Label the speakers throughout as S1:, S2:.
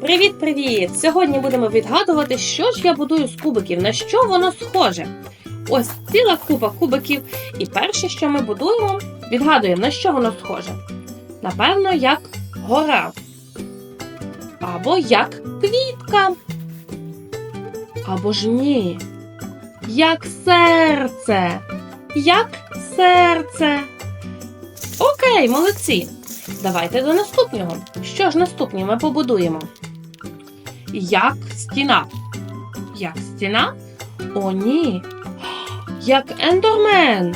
S1: Привіт-привіт! Сьогодні будемо відгадувати, що ж я будую з кубиків, на що воно схоже. Ось ціла купа кубиків. І перше, що ми будуємо, відгадуємо, на що воно схоже. Напевно, як гора. Або як квітка. Або ж ні. Як серце. Як серце. Окей, молодці. Давайте до наступного. Що ж наступне ми побудуємо? Як стіна. Як стіна? О, ні. Як ендермен.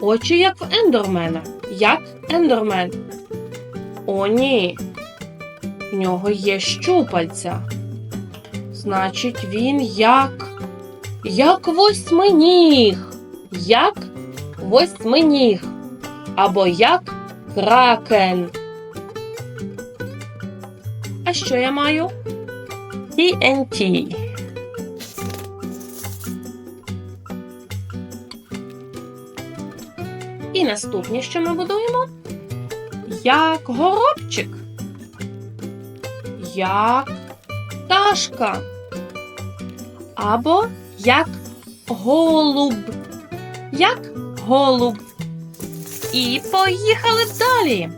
S1: Очі як в ендермена. Як ендермен. О, ні. В нього є щупальця. Значить, він як. Як восьминіг. Як восьминіг. Або як кракен. А що я маю? TNT. І наступне, що ми будуємо? Як горобчик. Як пташка. Або як голуб. Як голуб. І поїхали далі.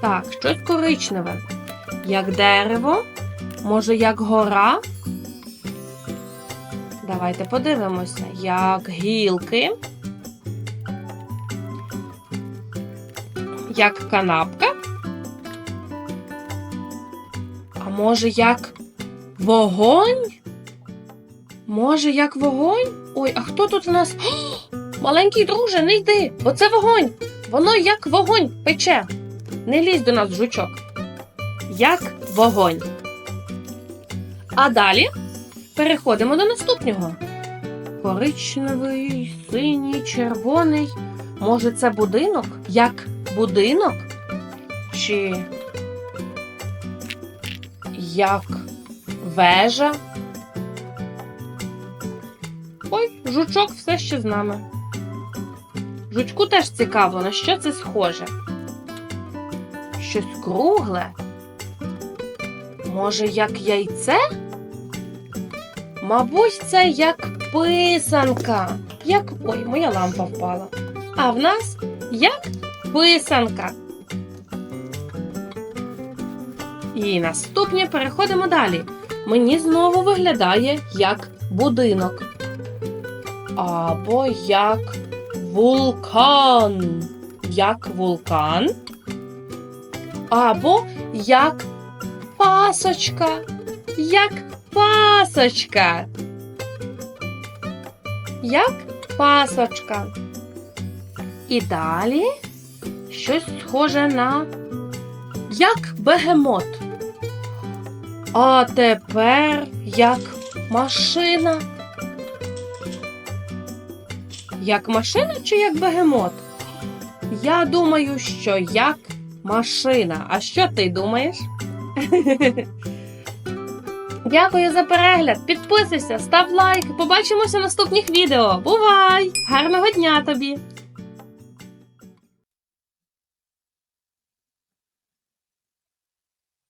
S1: Так, щось коричневе. Як дерево, може, як гора. Давайте подивимося, як гілки, як канапка. А може, як вогонь? Може, як вогонь? Ой, а хто тут у нас? О, маленький друже, не йди, бо це вогонь. Воно як вогонь пече. Не лізь до нас, жучок. Як вогонь. А далі переходимо до наступного. Коричневий, синій, червоний. Може, це будинок? Як будинок? Чи як вежа? Ой, жучок все ще з нами. Жучку теж цікаво, на що це схоже. Щось кругле? Може, як яйце? Мабуть, це як писанка. Як. Ой, моя лампа впала. А в нас як писанка. І наступне переходимо далі. Мені знову виглядає як будинок. Або як вулкан. Як вулкан. Або як пасочка. Як пасочка. Як пасочка. І далі щось схоже на як бегемот. А тепер як машина. Як машина чи як бегемот? Я думаю, що як машина. А що ти думаєш? Дякую за перегляд. Підписуйся, став лайк. Побачимося в наступних відео. Бувай! Гарного дня тобі!